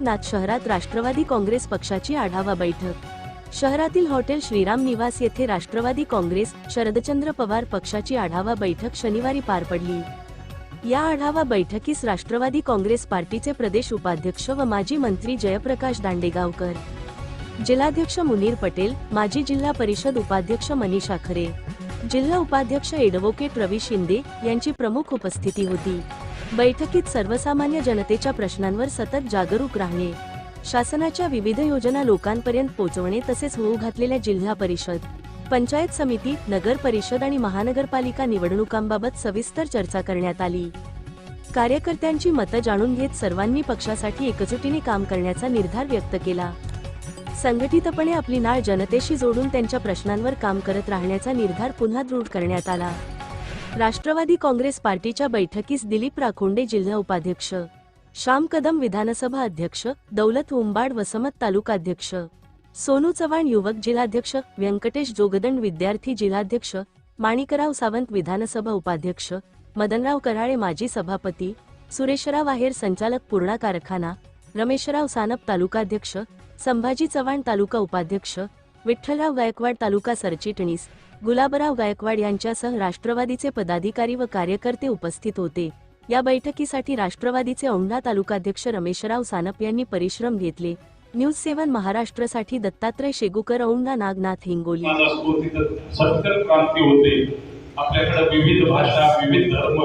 नागनाथ शहरात राष्ट्रवादी काँग्रेस पक्षाची आढावा बैठक. शहरातील हॉटेल श्रीराम निवास येथे राष्ट्रवादी काँग्रेस शरदचंद्र पवार पक्षाची आढावा बैठक शनिवारी पार पडली. या आढावा बैठकीस राष्ट्रवादी काँग्रेस पार्टीचे प्रदेश उपाध्यक्ष व माजी मंत्री जयप्रकाश दांडेगावकर. जिल्हाध्यक्ष मुनीर पटेल माजी जिल्हा परिषद उपाध्यक्ष मनीषा खरे. जिल्हा उपाध्यक्ष एडव्होकेट रवी शिंदे यांची प्रमुख उपस्थिती होती. बैठकीत सर्वसामान्य जनतेच्या प्रश्नांवर सतत जागरूक राहणे शासनाच्या विविध योजना लोकांपर्यंत पोहोचवणे तसेच होऊ घातलेल्या जिल्हा परिषद पंचायत समिती नगर परिषद आणि महानगरपालिका निवडणुकांबाबत सविस्तर चर्चा करण्यात आली. कार्यकर्त्यांची मतं जाणून घेत सर्वांनी पक्षासाठी एकजुटीने काम करण्याचा निर्धार व्यक्त केला. संघटितपणे आपली नाळ जनतेशी जोडून त्यांच्या प्रश्नांवर काम करत राहण्याचा निर्धार पुन्हा दृढ करण्यात आला. राष्ट्रवादी काँग्रेस पार्टीच्या बैठकीस दिलीप राखोंडे जिल्हा उपाध्यक्ष श्याम कदम विधानसभा अध्यक्ष दौलत उंबाड वसमत तालुकाध्यक्ष सोनू चव्हाण युवक जिल्हाध्यक्ष व्यंकटेश जोगदंड विद्यार्थी जिल्हाध्यक्ष माणिकराव सावंत विधानसभा उपाध्यक्ष मदनराव कराळे माजी सभापती सुरेशराव आहेर संचालक पूर्णा कारखाना रमेशराव सानप तालुकाध्यक्ष संभाजी चव्हाण तालुका उपाध्यक्ष विठ्ठलराव गायकवाड तालुका सरचिटणीस गुलाबराव गायकवाड यांच्यासह राष्ट्रवादीचे पदाधिकारी व कार्यकर्ते उपस्थित होते. या बैठकीसाठी राष्ट्रवादीचे औंढा तालुकाध्यक्ष रमेशराव सानप यांनी परिश्रम घेतले. न्यूज सेवन महाराष्ट्रासाठी दत्तात्रय शेगुकर औंढा नागनाथ हिंगोली. क्रांती होते. आपल्याकडे विविध भाषा विविध धर्म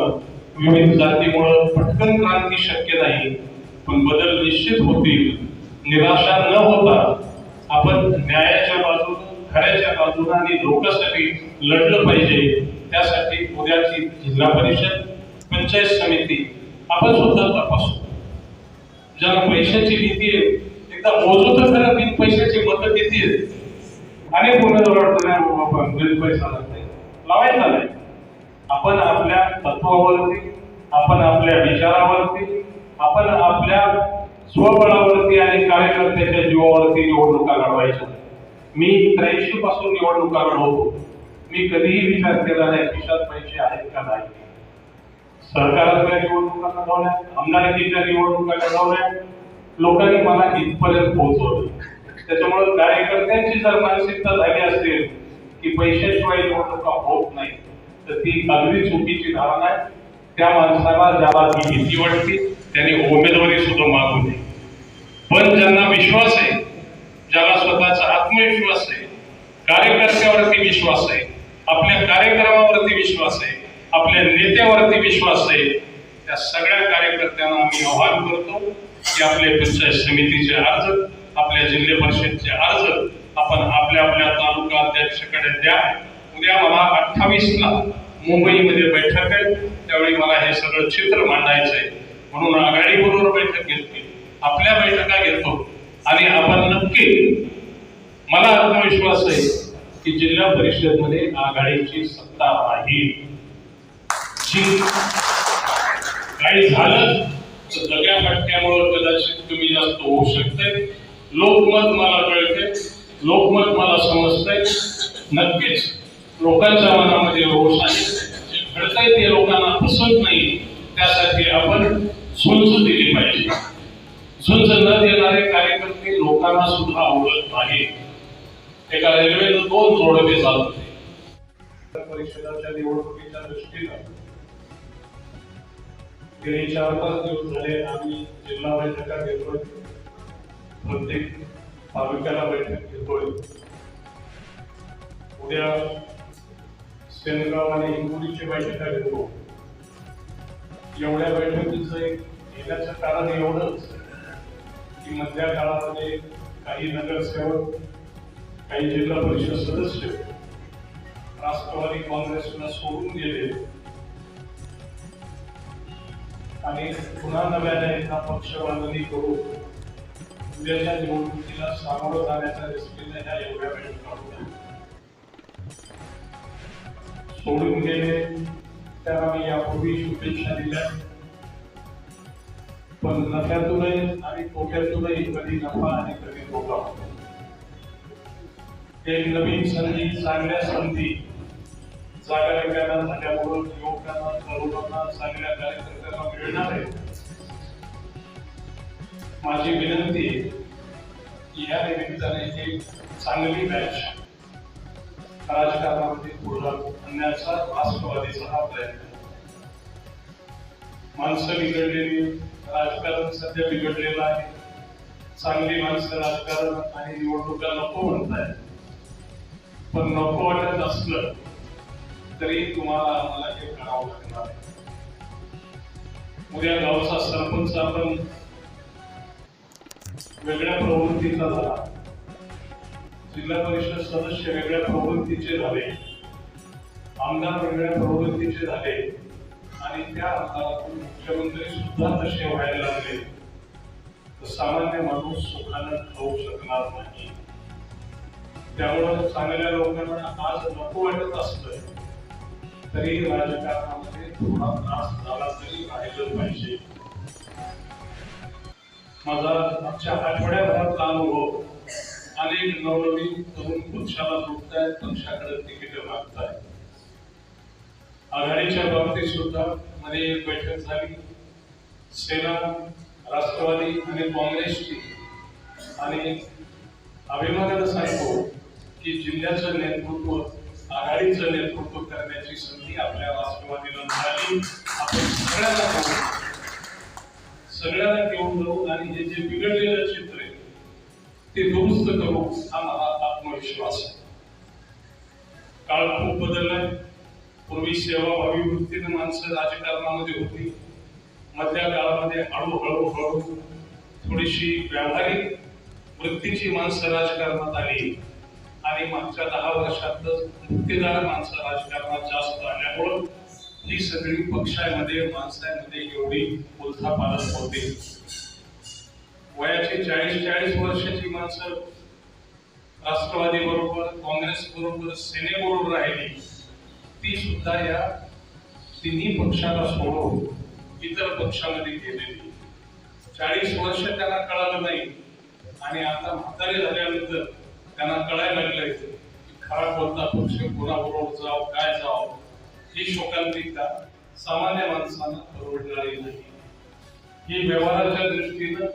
विविध जातीमुळं पटकन क्रांती शक्य नाही. पण बदल निश्चित होतील. निराशा न होता आपण न्यायाच्या बाजूने खऱ्याच्या बाजूने आणि लोकांसाठी लढलं पाहिजे. त्यासाठी उद्याची जिल्हा परिषद पंचायत समिती आपण सुद्धा तपासू. ज्याला पैशाची भीती आहे एकदा मोजू तर खरं बिन पैशाची मतं किती आहेत? अनेक उमेदवार वाटतं नाही बाबा आपण बिन पैसा लागते लावायचा नाही. आपण आपल्या तत्वावरती आपण आपल्या विचारावरती आपण आपल्या स्वबळावरती आणि कार्यकर्त्याच्या जीवावरती निवडणुका लढवायच्या. मी त्र्याऐंशी पासून निवडणुका लढवतो मी कधीही विचार केला नाही खिशात पैसे आहेत का नाही. सरकारातल्या निवडणुका लढवल्या आमदारकीच्या निवडणुका लढवल्या लोकांनी मला इथपर्यंत पोहोचवलं. त्याच्यामुळे कार्यकर्त्यांची जर मानसिकता झाली असेल की पैशाशिवाय निवडणुका होत नाही तर ती अगदी चुकीची धारणा आहे. त्या माणसाला ज्याला ती भीती वाटते त्याने उमेदवारी सुद्धा मागू नये. पण ज्यांना विश्वास आहे स्वतःचा विश्वास आहे कार्यकर्त्यावरती विश्वास आहे आपल्या कार्यक्रमावरती विश्वास आहे आपल्या नेत्यावरती विश्वास आहे त्या सगळ्या कार्यकर्त्यांना आम्ही आवाहन करतो की आपले पंचायत समितीचे अर्ज आपल्या जिल्हा परिषदचे अर्ज आपण आपल्या आपल्या तालुका अध्यक्षकडे द्या. उद्या मला अठ्ठावीसला मुंबईमध्ये बैठक आहे. त्यावेळी मला हे सगळं चित्र मांडायचं आहे म्हणून आघाडीबरोबर बैठक घेतली. आपल्या बैठका घेतो. आणि आपण नक्की मला आत्मविश्वास आहे की जिल्हा परिषदमध्ये आघाडीची सत्ता राहील काही झालं तर दगड्या फटक्यामुळे कदाचित तुम्ही जास्त होऊ शकते लोकमत मला कळते लोकमत मला समजतंय. नक्कीच लोकांच्या मनामध्ये रोष आहे. जे घडतंय ते लोकांना पसंत नाही. त्यासाठी आपण झुंज दिली पाहिजे. झुंज न देणारे कार्यकर्ते लोकांना सुद्धा आवडत नाही एका रेल्वेनं दोन जोडवे चालत होते परिषदाच्या निवडणुकीच्या दृष्टीनं गेली चार पाच दिवस झाले आम्ही जिल्हा बैठका घेतोय. प्रत्येक तालुक्याला बैठक घेतोय. उद्या सेनगाव आणि हिंगोलीची बैठका घेतो. एवढ्या बैठकीचं एक येण्याचं कारण एवढंच की मधल्या काळामध्ये काही नगरसेवक काही जिल्हा परिषद सदस्य राष्ट्रवादी काँग्रेसला सोडून गेले. आणि पुन्हा नव्याने एका पक्ष बांधणी करून उद्याच्या निवडणुकीला सामोरं जाण्याच्या दृष्टीने ह्या एवढ्या बैठका होत्या सोडून गेले त्यांना मी यापूर्वी शुभेच्छा दिल्या. पण नफ्यातूनही आणि तोट्यातूनही कधी नफा आणि कधी तोटा. एक नवीन संधी चांगल्या संधी जागा रिकाम्या झाल्यामुळं युवकांना तरुणांना चांगल्या कार्यकर्त्यांना मिळणार आहे. माझी विनंती की या निमित्ताने एक चांगली मॅच राजकारणामध्ये पुढे आणण्याचा राष्ट्रवादीचा हा प्रयत्न माणसं बिघडलेली राजकारण सध्या बिघडलेलं आहे. चांगली माणसं राजकारण आणि निवडणुका नको म्हणताय पण नको वाटत असलं तरी तुम्हाला आम्हाला हे करावं लागणार. आहे उद्या गावचा सरपंच आपण वेगळ्या प्रवृत्तीचा झाला. जिल्हा परिषद सदस्य वेगळ्या प्रवृत्तीचे झाले. आमदार वेगळ्या प्रवृत्तीचे झाले. आणि त्या आमदारातून मुख्यमंत्री सुद्धा तसे व्हायला लागले. तर सामान्य माणूस सुखानं खाऊ शकणार नाही. त्यामुळं चांगल्या लोकांना आज नको वाटत असलं तरी राजकारणामध्ये थोडा त्रास झाला तरी राहिलं पाहिजे. माझा मागच्या आठवड्याभरातला अनुभव अनेक नवनवीन तरुण पक्षाला जोडतायत पक्षाकडे तिकीट मागतायत. आघाडीच्या बाबतीत सुद्धा मध्ये एक बैठक झाली. सेना राष्ट्रवादी आणि काँग्रेसची आणि अभिमानानं सांगतो जिल्ह्याचं नेतृत्व आघाडीचं नेतृत्व करण्याची संधी आपल्या राष्ट्रवादीला मिळाली. आपण सगळ्यांना करू सगळ्यांना घेऊन जाऊ आणि हे जे बिघडलेलं चित्र आहे ते दुरुस्त करू हा मला आत्मविश्वास आहे. काळ खूप बदललाय. पूर्वी सेवाभावी वृत्तीने माणसं राजकारणामध्ये होती. मधल्या काळामध्ये हळूहळू हळू थोडीशी व्यावहारिक वृत्तीची माणसं राजकारणात आली. आणि मागच्या दहा वर्षातच मुक्तेदार माणसं राजकारणात जास्त आल्यामुळं ही सगळी पक्षामध्ये माणसामध्ये एवढी उलथापालथ होते. वयाची चाळीस चाळीस वर्षाची माणसं राष्ट्रवादी बरोबर काँग्रेस बरोबर सेनेबरोबर राहिली ती सुद्धा या तिन्ही पक्षाला सोडून इतर पक्षामध्ये गेलेली. चाळीस वर्ष त्यांना कळालं नाही. आणि आता म्हातारे झाल्यानंतर त्यांना कळायला लागलंय की खरा कोणता पक्ष कोणाबरोबर जाव काय जाव ही शोकांतिका सामान्य माणसांना परवडणारी नाही. ही व्यवहाराच्या दृष्टीनं